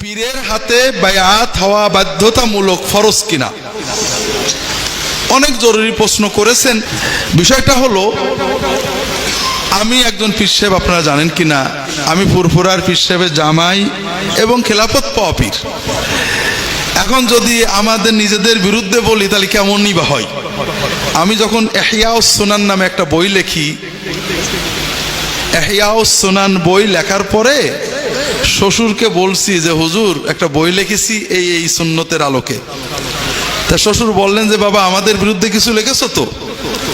পীরের হাতে বায়াত হওয়া বাধ্যতামূলক ফরজ কিনা? অনেক জরুরি প্রশ্ন করেছেন। বিষয়টা হলো, আমি একজন পীর সাহেব, আপনারা জানেন কিনা? আমি ফুরফুরার পীর সাহেবের জামাই এবং খেলাফত পাওয়া পীর। এখন যদি আমাদের নিজেদের বিরুদ্ধে বলি, তাহলে কেমনই বা হয়? আমি যখন এহিয়াউস সোনান নামে একটা বই লেখি এহিয়াউস সোনান বই লেখার পরে শ্বশুরকে বলছি যে, হুজুর, একটা বই লিখেছি এই এই সুন্নতের আলোকে। তা শ্বশুর বললেন যে, বাবা, আমাদের বিরুদ্ধে কিছু লিখেছো তো?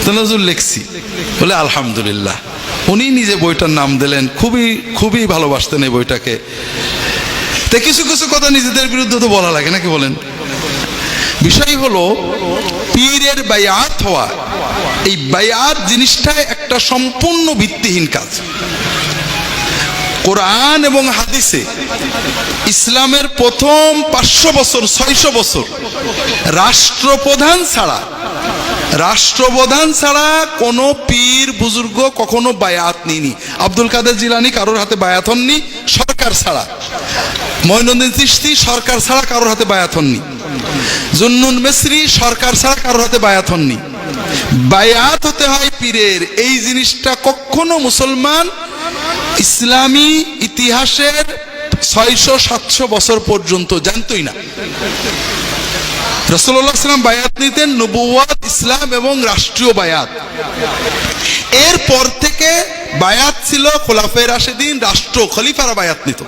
হুজুর লিখছি। বলে, আলহামদুলিল্লাহ। উনি নিজে বইটার নাম দিলেন। খুবই খুবই ভালোবাসতেন এই বইটাকে। তা কিছু কিছু কথা নিজেদের বিরুদ্ধে তো বলা লাগে, নাকি বলেন? বিষয় হলো, পীরের বায়াত হওয়া, এই বায়াত জিনিসটাই একটা সম্পূর্ণ ভিত্তিহীন কাজ। কোরআন এবং হাদিসে ইসলামের প্রথম পাঁচশো বছর, ছয়শো বছর রাষ্ট্রপ্রধান ছাড়া রাষ্ট্রপ্রধান ছাড়া কোনো পীর, বুজুর্গ কখনো বায়াত নিনি আব্দুল কাদের জিলানি কারোর হাতে বায়াত হননি, সরকার ছাড়া। মঈনুদ্দিন চিস্তি সরকার ছাড়া কারোর হাতে বায়াত হননি। জুন্নুন মেসরি সরকার ছাড়া কারোর হাতে বায়াত হননি। বায়াত হতে হয় পীরের। এই জিনিসটা কখনো মুসলমান ইসলামী ইতিহাসের ছয়শো সাতশো বছর পর্যন্ত, জানতই না। রসল্লাহ সাল্লাম বায়াত নিতেন নবুয়াদ ইসলাম এবং রাষ্ট্রীয় বায়াত। এর পর থেকে বায়াত ছিল খোলাফের রাশেদিন, রাষ্ট্র খলিফারা বায়াত নিত।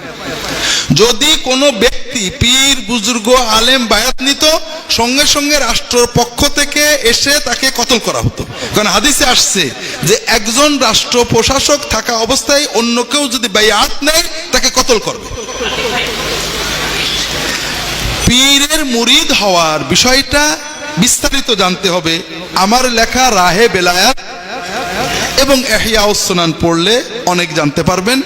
যদি কোনো ব্যক্তি পীর, বুজুর্গ, আলেম বায়াত নিত সঙ্গে সঙ্গে রাষ্ট্রের পক্ষ থেকে এসে তাকে কতল করা হতো? কারণ হাদিসে আসছে যে একজন রাষ্ট্র প্রশাসক থাকা অবস্থায় অন্য কেউ যদি বায়াত নেয়, তাকে কতল করবে? পীরের মুরিদ হওয়ার বিষয়টা বিস্তারিত জানতে হবে। আমার লেখা রাহে বেলায়াত এবং এহিয়াউসনান পড়লে অনেক জানতে পারবেন।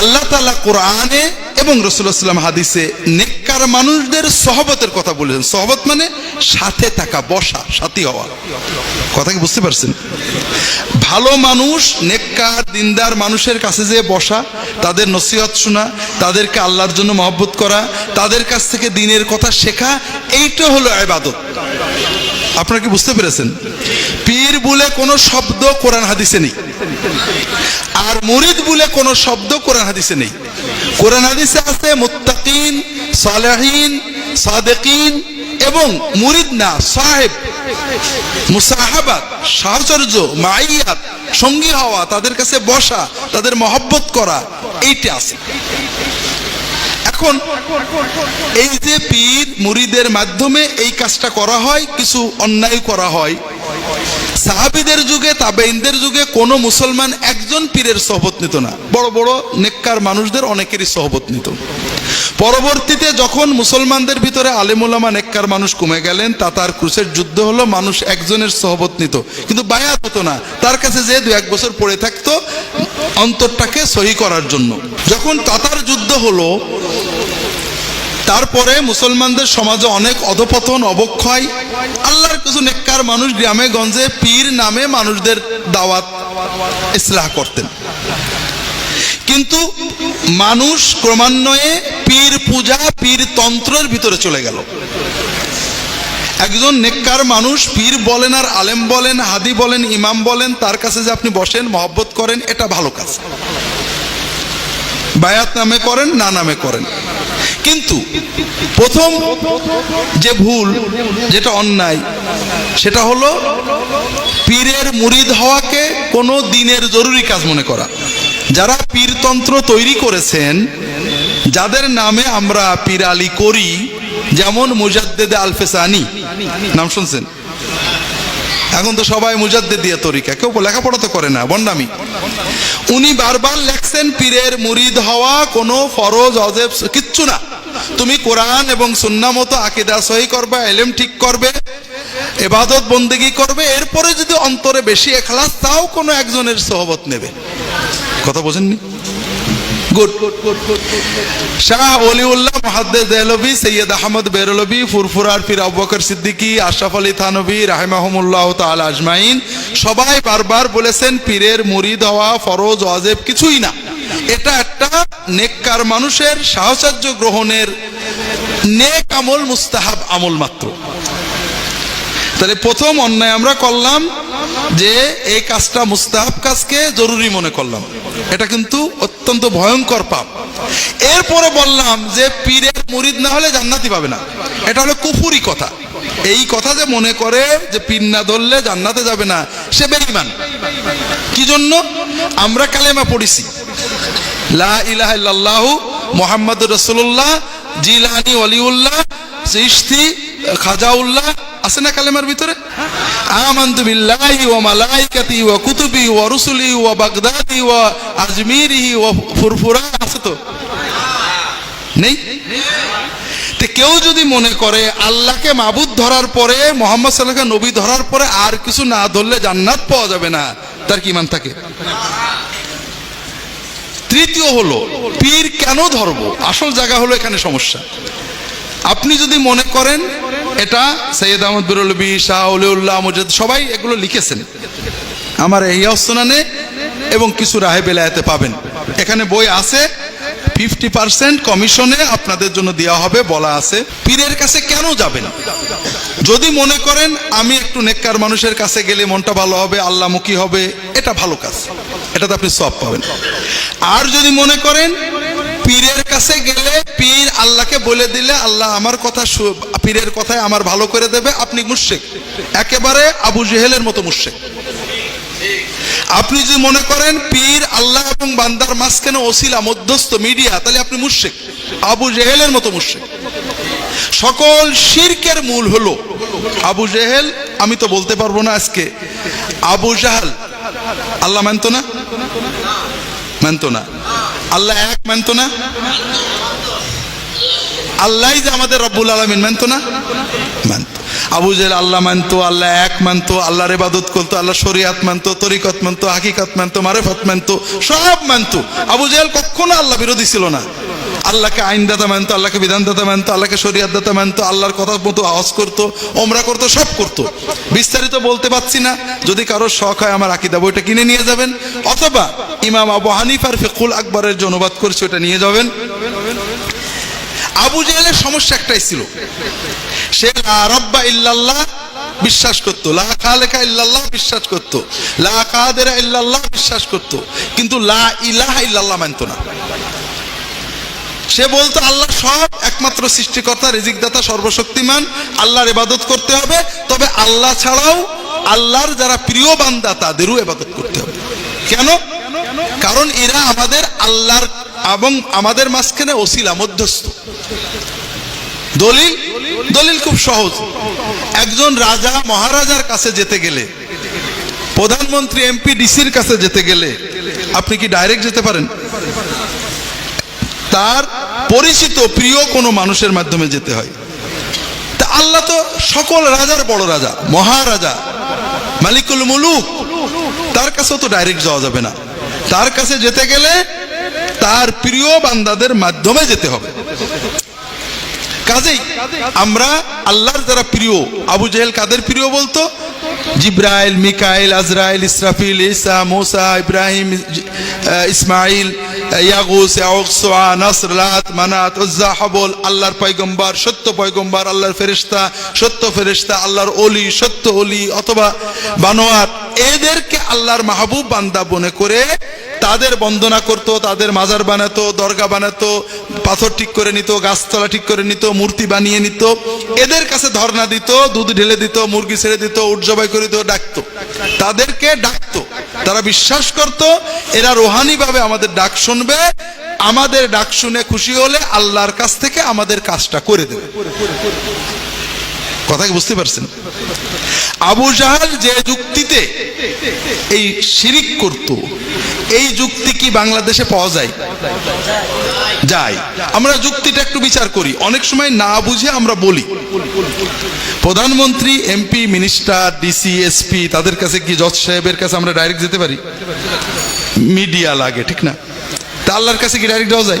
আল্লাহ তালা কোরআনে এবং রসুল্লাহাম হাদিসে নেককার মানুষদের সহবতের কথা বলেছেন। সহবত মানে সাথে থাকা, বসা, সাথী হওয়া। কথা কি বুঝতে পারছেন? ভালো মানুষ, নেককার, দিনদার মানুষের কাছে যে বসা, তাদের নসিহত শোনা, তাদেরকে আল্লাহর জন্য মহব্বত করা, তাদের কাছ থেকে দিনের কথা শেখা, এইটা হলো আবাদত আপনারা কি বুঝতে পেরেছেন? পীর বলে কোনো শব্দ কোরআন হাদিসে নেই। আর মুরিদ বলে কোনো শব্দ কোরআন হাদিসে নেই। কোরআন হাদিসে আছে মুত্তাকিন, সালেহিন, সাদেকিন এবং মুরিদ না, সাহেব। মুসাহাবাত, সাহচর্য, মাইয়াত, সঙ্গী হওয়া, তাদের কাছে বসা, তাদের মহব্বত করা, এইটা আছে। এখন এই যে পীর মুরিদের মাধ্যমে এই কাজটা করা হয়, কিছু অন্যায় করা হয়। সাহাবিদের যুগে তাবেইনদের যুগে কোনো মুসলমান একজন পীরের সহবত নিত না। বড় বড় নেককার মানুষদের অনেকেরই সহবত নিত। পরবর্তীতে যখন মুসলমানদের ভিতরে আলেমুলামা নেককার মানুষ কমে গেলেন তাতার ক্রুসের যুদ্ধ হলো, মানুষ একজনের সহবত নিত। কিন্তু বায়াত হতো না। তার কাছে যে দু এক বছর পড়ে থাকতো অন্তরটাকে সহি করার জন্য। যখন তাতার যুদ্ধ হলো তারপরে মুসলমানদের সমাজে অনেক অধপতন, অবক্ষয়। আল্লাহর কিছু নেককার মানুষ গ্রামে, গঞ্জে, পীর নামে মানুষদের দাওয়াত ইসলাহ করতেন। কিন্তু মানুষ ক্রমান্বয়ে পীর পূজা, পীর তন্ত্রের ভিতরে চলে গেল। একজন নেককার মানুষ পীর বলেন আর আলেম বলেন, হাদি বলেন, ইমাম বলেন, তার কাছে যে আপনি বসেন, মহব্বত করেন, এটা ভালো কাজ। বায়াত নামে করেন, না নামে করেন। কিন্তু প্রথম যে ভুল, যেটা অন্যায়, সেটা হলো পীরের মুরিদ হওয়াকে কোনো দিনের জরুরি কাজ মনে করা। যারা পীরতন্ত্র তৈরি করেছেন, যাদের নামে আমরা পীর আলী করি, যেমন মুজাদ্দেদে আলফেসানি। নাম শুনছেন? এখন তো সবাই মুজাদ্দে দিয়ে তরিকা। কেউ লেখাপড়া তো করে না বন্ডামি উনি বারবার লেখছেন পীরের মুরিদ হওয়া কোনো ফরজ, অজেব কিচ্ছু না। তুমি কোরআন এবং সুন্না মতো আকিদা সহি করবে, এলেম ঠিক করবে, এবাদত বন্দেগি করবে, এরপরে যদি অন্তরে বেশি এখলাস, তাও কোনো একজনের সহবত নেবে। কথা বোঝেননি? গুড। শাহ অলিউল্লাহ মহাদ্দেদ দেহলবি সৈয়দ আহমদ বেরলবি ফুরফুরার পীর আবুবকর সিদ্দিকী, আশরাফ আলী থানবী রাহেমাহমুল্লাহ তাল আজমাইন। সবাই বারবার বলেছেন, পীরের মুরিদ হওয়া ফরজ, ওয়াজেব কিছুই না। এটা একটা নেককার মানুষের সাহচর্য গ্রহণের নেক আমল, মুস্তাহাব আমল মাত্র। তাহলে প্রথম অন্যায় আমরা করলাম যে এই কাজটা মুস্তাহাব কাজকে জরুরি মনে করলাম। এটা কিন্তু অত্যন্ত ভয়ঙ্কর পাপ। এরপরে বললাম যে পীরের মুরিদ না হলে জান্নাতি পাবে না। এটা হলো কুফুরি কথা। এই কথা যে মনে করে যে পীর না ধরলে জান্নাতে যাবে না, সে বেঈমান। কি জন্য আমরা কালেমা পড়েছি। লা ইলাহা ইল্লাল্লাহু মুহাম্মাদুর রাসূলুল্লাহ, জিলানি ওয়ালিউল্লাহ চিশতি খাজাউল্লাহ আছে না কালেমার ভিতরে? আমান্তু বাগদাদি ওয়া আজমিরিহি কেউ যদি মনে করে আল্লাহকে মাবুদ ধরার পরে, মোহাম্মদ সাল্লাহকে নবী ধরার পরে আর কিছু না ধরলে জান্নাত পাওয়া যাবে না, তার কি মান থাকে? তৃতীয় হলো, পীর কেন ধরবো? আসল জায়গা হলো এখানে সমস্যা। আপনি যদি মনে করেন এটা সৈয়দ আহমদ বিরলবি শাহ অলিউল্লাহ মজিদ সবাই এগুলো লিখেছেন। আমার এই অস্তনানে এবং কিছু রাহে বেলায়াতে পাবেন। এখানে বই আছে, ফিফটি পার্সেন্ট কমিশনে আপনাদের জন্য দেওয়া হবে, বলা আছে, পীরের কাছে কেন যাবেন? যদি মনে করেন, আমি একটু নেককার মানুষের কাছে গেলে মনটা ভালো হবে আল্লাহমুখী হবে, এটা ভালো কাজ। এটাতে আপনি সব পাবেন। আর যদি মনে করেন, পীরের কাছে গেলে পীর আল্লাহকে বলে দিলে আল্লাহ আমার কথা পীরের কথায় আমার ভালো করে দেবে, আপনি মুর্শেক একেবারে আবু জেহেলের মতো মুর্শেক আপনি যদি মনে করেন পীর আল্লাহ এবং বান্দার মাঝখানে ওসিলা মধ্যস্থ, মিডিয়া, তাহলে আপনি মুর্শেক আবু জেহেলের মতো মুর্শেক সকল শিরকের মূল হলো আবু জেহেল, আমি তো বলতে পারব না আজকে। আবু জাহাল, আল্লাহ মানতো না? মানতো না। আল্লাহ এক মানতো না? আল্লাহ যে আমাদের রব্বুল আলমিন মানতো না? মানতো। আবু জেল আল্লাহ মানতো, আল্লাহ এক মানতো, আল্লাহর ইবাদত করতো আল্লাহ শরিয়াত মানতো, তরিকত মানতো, হাকিকত মানতো, মারেফত মানতো, সব মানতো। আবু জেল কখনো আল্লাহ বিরোধী ছিল না। আল্লাহকে আইনদাতা মানতো, আল্লাহকে বিধানদাতা মানতো, আল্লাহকে শরিয়াত দাতা মানতো, আল্লাহর কথা মতো আওয়াজ করতো, ওমরা করতো, সব করতো। বিস্তারিত বলতে পারছি না। যদি কারোর শখ হয় আমার আকিদা বইটা কিনে নিয়ে যাবেন, অথবা ইমাম আবু হানিফার ফিকুল আকবরের যে অনুবাদ করছে, ওটা নিয়ে যাবেন। আবু জেহেলের সমস্যা একটাই ছিল। সে রব্বা ইল্লাল্লাহ বিশ্বাস করতো, লা খালেকা ইল্লাল্লাহ বিশ্বাস করতো, লা কাদেরা ইল্লাল্লাহ বিশ্বাস করতো, কিন্তু লা ইলাহা ইল্লাল্লাহ মানতো না। সে বলতো, আল্লাহ সব একমাত্র সৃষ্টিকর্তা, রিজিকদাতা, সর্বশক্তিমান, আল্লাহর ইবাদত করতে হবে, তবে আল্লাহ ছাড়াও আল্লাহর যারা প্রিয় বান্দা, তাদেরও ইবাদত করতে হবে। কেন? কারণ এরা আমাদের আল্লাহর এবং আমাদের মাঝখানে ওসিলা, মধ্যস্থ। দলিল? দলিল খুব সহজ। একজন রাজা, মহারাজার কাছে যেতে গেলে, প্রধানমন্ত্রী, এমপি, ডিসির কাছে যেতে গেলে, আপনি কি ডাইরেক্ট যেতে পারেন? তার পরিচিত, প্রিয় কোনো মানুষের মাধ্যমে যেতে হয়। তা আল্লাহ তো সকল রাজার বড় রাজা, মহারাজা, মালিকুল মুলুক, তার কাছেও তো ডাইরেক্ট যাওয়া যাবে না। তার কাছে যেতে গেলে তার প্রিয় বান্দাদের মাধ্যমে যেতে হবে। কাজেই আমরা আল্লাহর যারা প্রিয়, আবু জেহেল কাদের প্রিয় বলতো? জিব্রাইল, মিকাইল, আজরাইল, ইসরাফিল ইসা মোসা, ইব্রাহিম ইসমাইল, ইয়াগুস ইয়াউকসোয়া নাসর, লাত, মানাত, উজ্জা, হাবল, আল্লাহর পয়গম্বর, সত্য পয়গম্বর, আল্লাহর ফেরেশতা, সত্য ফেরেশতা, আল্লাহর ওলি, সত্য ওলি, অথবা বানোয়ার এদেরকে আল্লাহর মাহবুব বান্দা মনে করে তাদের বন্দনা করত, তাদের মাজার বানাতো, দরগা বানাতো, পাথর ঠিক করে নিত, গাছতলা ঠিক করে নিত, মূর্তি বানিয়ে নিত। এদের কাছে ধর্ণা দিত, দুধ ঢেলে দিত, মুরগি ছেড়ে দিত, উট জবাই করে দিত, ডাকতো। তাদেরকে ডাকতো। তারা বিশ্বাস করত, এরা রোহানি ভাবে আমাদের ডাক শুনবে, আমাদের ডাক শুনে খুশি হলে আল্লাহর কাছ থেকে আমাদের কাজটা করে দেবে। কথা কি বুঝতে পারছেন? আবু জাহাল যে যুক্তিতে এই শিরিক করত, এই যুক্তি কি বাংলাদেশে পাওয়া যায়? যায়। আমরা যুক্তিটা একটু বিচার করি। অনেক সময় না বুঝে আমরা বলি। প্রধানমন্ত্রী, এমপি, মিনিস্টার, ডিসি, এসপি, তাদের কাছে কি জজ সাহেবের কাছে আমরা ডাইরেক্ট যেতে পারি? মিডিয়া লাগে, ঠিক না? তা আল্লাহর কাছে কি ডাইরেক্ট যাওয়া যায়?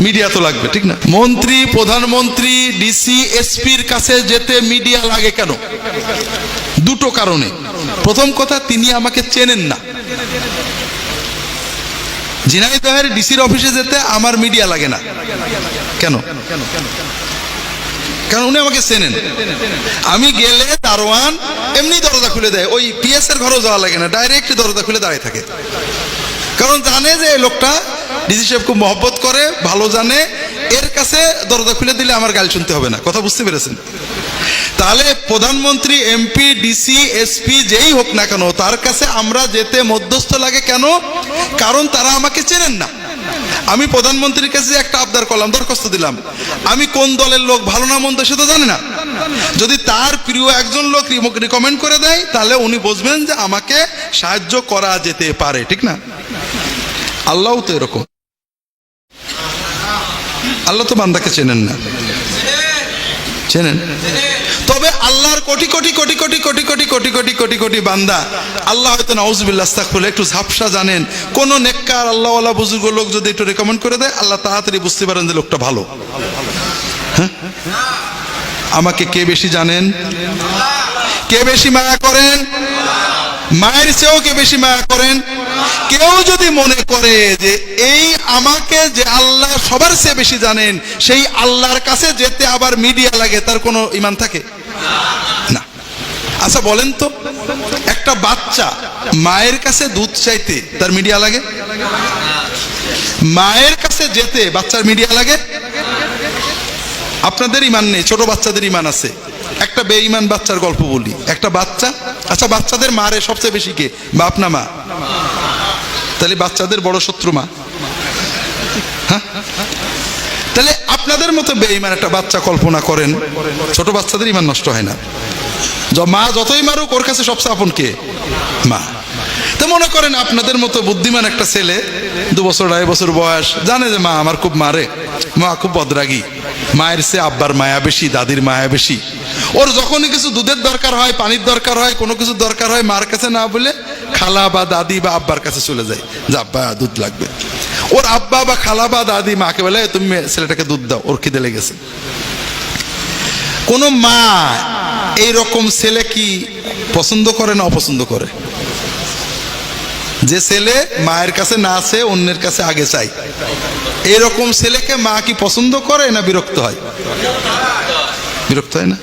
মিডিয়া তো লাগবে, ঠিক না? মন্ত্রী, প্রধানমন্ত্রী ডিসি এসপির কাছে যেতে মিডিয়া লাগে কেন? দুটো কারণে। প্রথম কথা, তিনি আমাকে চেনেন না। ঝিনাইদহের ডিসির অফিসে যেতে আমার মিডিয়া লাগে না। কেন? কারণ উনি আমাকে চেনেন। আমি গেলে দারোয়ান এমনি দরজা খুলে দেয়। ওই পিএস এর ঘরেও যাওয়া লাগে না ডাইরেক্ট দরজা খুলে দাঁড়িয়ে থাকে। কারণ জানে যে লোকটা ডিসি সাহেব খুব মহব্বত করে, ভালো জানে। এর কাছে দরজা খুলে দিলে আমার গাল শুনতে হবে না। কথা বুঝতে পেরেছেন? তাহলে প্রধানমন্ত্রী, এমপি, ডিসি, এসপি, যেই হোক না কেন, তার কাছে আমরা যেতে মধ্যস্থ লাগে কেন? কারণ তারা আমাকে চেনেন না। আমি প্রধানমন্ত্রীর কাছে একটা আবদার করলাম, দরখাস্ত দিলাম। আমি কোন দলের লোক, ভালো না মন্দ সে তো জানে না। যদি তার প্রিয় একজন লোক রিকমেন্ড করে দেয়, তাহলে উনি বুঝবেন যে আমাকে সাহায্য করা যেতে পারে, ঠিক না? আল্লাহও তো এরকম। আল্লাহ তো বান্দাকে চেনেন না চেনেন তবে আল্লাহর কোটি কোটি কোটি কোটি কোটি কোটি কোটি কোটি কোটি কোটি বান্দা আল্লাহ হয়তো নাউজুবিল্লাহ আস্তাগফিরুল্লাহ একটু ঝাপসা জানেন কোন নেককার আল্লাহওয়ালা বুজুর্গ লোক যদি একটু রেকমেন্ড করে দেয় আল্লাহ তাড়াতাড়ি বুঝতে পারেন যে লোকটা ভালো হ্যাঁ? আমাকে কে বেশি জানেন কে বেশি মায়া করেন মায়ের চেয়েও কে বেশি মায়া করেন কেউ যদি মনে করে যে এই আমাকে যে আল্লাহ সবার চেয়ে বেশি জানেন, সেই আল্লাহর কাছে যেতে আবার মিডিয়া লাগে, তার কোনো ইমান থাকে? না। আচ্ছা বলেন তো, একটা বাচ্চা মায়ের কাছে দুধ চাইতে তার মিডিয়া লাগে? মায়ের কাছে যেতে বাচ্চার মিডিয়া লাগে? আপনাদের ইমান নেই, ছোট বাচ্চাদের ইমান আছে। একটা বেঈমান বাচ্চার গল্প বলি। একটা বাচ্চা আচ্ছা বাচ্চাদের মারে সবচেয়ে বেশি কে? বাপ না মা? তাহলে বাচ্চাদের বড় শত্রু মা। হ্যাঁ? তাহলে আপনাদের মতো বেঈমান একটা বাচ্চা কল্পনা করেন, ছোট বাচ্চাদের ইমান নষ্ট হয় না। মা যতই মারুক, ওর কাছে সবচেয়ে আপন কে? মা। তো মনে করেন আপনাদের মতো বুদ্ধিমান একটা ছেলে, দু বছর, আড়াই বছর বয়স, জানে যে মা আমার খুব মারে। মা খুব বদরাগী। মায়ের সে আব্বার মায়া বেশি, দাদির মায়া বেশি। ওর যখনই কিছু দুধের দরকার হয়, পানির দরকার হয়, কোনো কিছু দরকার হয়, মার কাছে না বলে খালা বা দাদি বা আব্বার কাছে চলে যায়। যে আব্বা, দুধ লাগবে। ওর আব্বা বা খালা বা দাদি মাকে বলে তুমি ছেলেটাকে দুধ দাও, ওর খিদে লেগেছে। কোন মা এই রকম ছেলে কি পছন্দ করে না অপছন্দ করে? যে ছেলে মায়ের কাছে না আছে, অন্যের কাছে আগে চাই এরকম ছেলেকে মা কি পছন্দ করে না বিরক্ত হয়? বিরক্ত হয় না?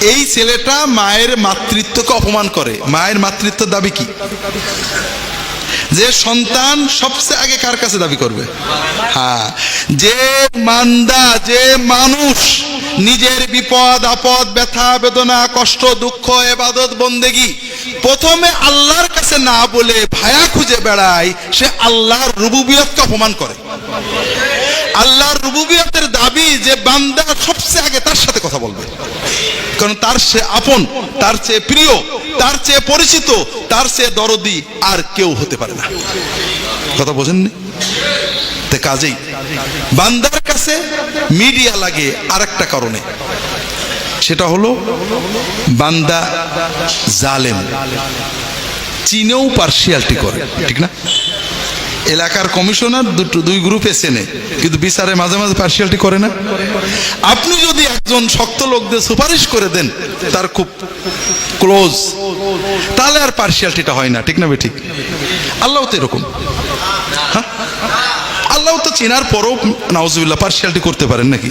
এই ছেলেটা মায়ের মাতৃত্বকে অপমান করে। মায়ের মাতৃত্বের দাবি কি? যে সন্তান সবচেয়ে আগে কার কাছে দাবি করবে? হ্যাঁ যে মান্দা, যে মানুষ নিজের বিপদ, আপদ, ব্যথা, বেদনা, কষ্ট, দুঃখ, এবাদত, বন্দেগি প্রথমে আল্লাহর কাছে না বলে ভায়া খুঁজে বেড়ায়, সে আল্লাহর রুবুবিয়তকে অপমান করে। আল্লাহর রুবুবিয়তের দাবি যে বান্দা সবচেয়ে আগে তার সাথে কথা বলবে। কারণ তার সে আপন, তার চেয়ে প্রিয়, তার চেয়ে পরিচিত, তার চেয়ে দরদি আর কেউ হতে পারে না। কথা বোঝেননি? কাজেই। বান্দার কাছে মিডিয়া লাগে আর একটা কারণে। সেটা হলো বান্দা জালেম। চীনেও পার্সিয়ালিটি করে, ঠিক না? এলাকার কমিশনার দুটো দুই গ্রুপে চেনে, কিন্তু বিচারে মাঝে মাঝে পার্সিয়ালিটি করে না। আপনি যদি একজন শক্ত লোকদের সুপারিশ করে দেন, তার খুব ক্লোজ তাহলে আর পার্সিয়ালিটিটা হয় না, ঠিক না বে ঠিক আল্লাহ তো এরকম। হ্যাঁ? আল্লাহ তো চেনার পরও নাউজুবিল্লাহ পার্সিয়ালিটি করতে পারেন নাকি?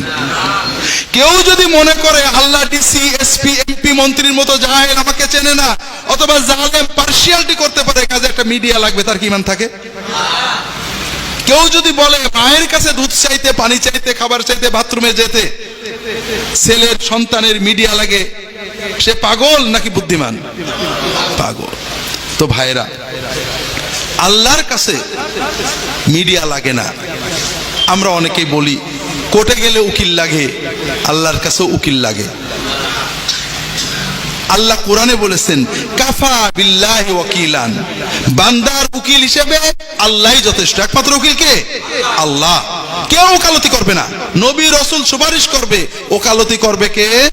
কেউ যদি মনে করে আল্লাহ ডিসি এসপি এমপি মন্ত্রীর মতো যায় আমাকে চেনে না, অথবা জালেম পার্সিয়ালিটি করতে পারে কাজে একটা মিডিয়া লাগবে, তার কি ইমান থাকে? কেউ যদি বলে, মায়ের কাছে দুধ চাইতে, পানি চাইতে, খাবার চাইতে, বাথরুমে যেতে, ছেলের সন্তানের মিডিয়া লাগে, সে পাগল নাকি বুদ্ধিমান? পাগল। তো ভাইরা আল্লাহর কাছে মিডিয়া লাগে না। আমরা অনেকেই বলি, কোর্টে গেলে উকিল লাগে, আল্লাহর কাছে উকিল লাগে। আল্লাহ কোরআনে বলেছেন, কাফা বিল্লাহি ওয়াকিলান। বান্দার উকিল হিসেবে আল্লাহই যথেষ্ট। একমাত্র উকিল কে? আল্লাহ। কেউ ওকালতি করবে না। নবী, রসুল সুপারিশ করবে, ওকালতি করবে কে?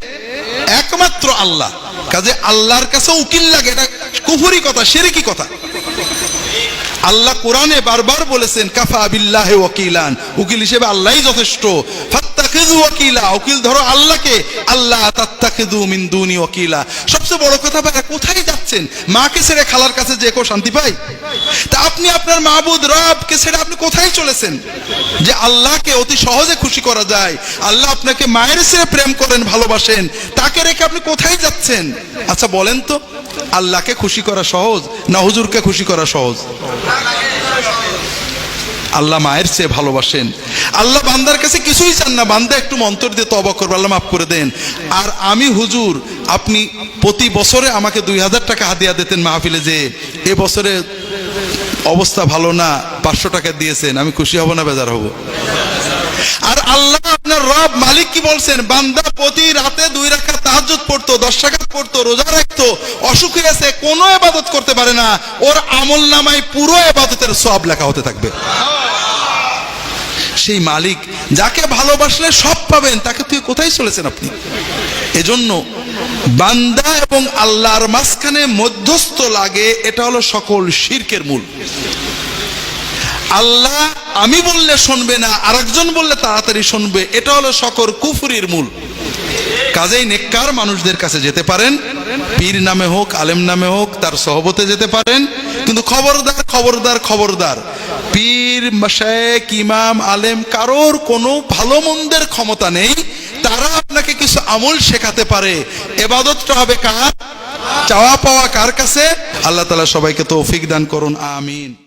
একমাত্র আল্লাহ। কাজে আল্লাহর কাছে উকিল লাগে, এটা কুফুরি কথা, সেরেকি কথা। আল্লাহ কোরআনে বারবার বলেছেন, কাফা বিল্লাহে ওয়াকিলান। উকিল হিসেবে আল্লাহই যথেষ্ট। ধরো আল্লাহ সবচেয়ে বড় কথা কোথায় যাচ্ছেন? মাকে ছেড়ে খালার কাছে কেউ শান্তি তা আপনি আপনার মাহবুদ রবকে ছেড়ে আপনি কোথায় চলেছেন? যে আল্লাহকে অতি সহজে খুশি করা যায়। আল্লাহ আপনাকে মায়ের ছেড়ে প্রেম করেন, ভালোবাসেন। তাকে রেখে আপনি কোথায় যাচ্ছেন? আচ্ছা বলেন তো। আল্লাহকে খুশি করা সহজ না হুজুরকে খুশি করা সহজ? আল্লাহ মায়ের চেয়ে ভালোবাসেন। আল্লাহ বান্দার কাছে কিছুই চান না। বান্দা একটু মন্তর দিয়ে তবা করবে, আল্লাহ মাফ করে দেন। আর আমি হুজুর, আপনি প্রতি বছরে আমাকে দুই হাজার টাকা হাদিয়া দিতেন মাহফিলে যে, এ বছরে অবস্থা ভালো না, পাঁচশো টাকা দিয়েছেন, আমি খুশি হব না, বেজার হব? আর আল্লাহ আপনার রব মালিক কি বলছেন? বান্দা প্রতি রাতে দুই রাখা তাহাজ্জুদ পড়তো, দশ টাকা পড়তো, রোজা রাখতো, অসুখ হয়েছে কোনো এবাদত করতে পারে না। ওর আমল নামায় পুরো এবাদতের সব লেখা হতে থাকবে। সেই মালিক যাকে ভালোবাসলে সব পাবেন, তাকে তুই কোথায় চলেছেন আপনি? এজন্য বান্দা এবং আল্লাহর মাঝখানে মধ্যস্থ লাগে, এটা হলো সকল শিরকের মূল। আল্লাহ আমি বললে শুনবে না, আরেকজন বললে তাড়াতাড়ি শুনবে। এটা হলো সকর কুফুরির মূল। কাজেই নেককার মানুষদের কাছে যেতে পারেন, পীর নামে হোক, আলেম নামে হোক, তার সহবতে যেতে পারেন। কিন্তু খবরদার খবরদার খবরদার। পীর মশায়েক ইমাম, আলেম, কারোর কোনো ভালো মন্দের ক্ষমতা নেই। তারা আপনাকে কিছু আমল শেখাতে পারে। এবাদতটা হবে কার? চাওয়া পাওয়া কার কাছে? আল্লাহ তালা সবাইকে তৌফিক দান করুন, আমিন।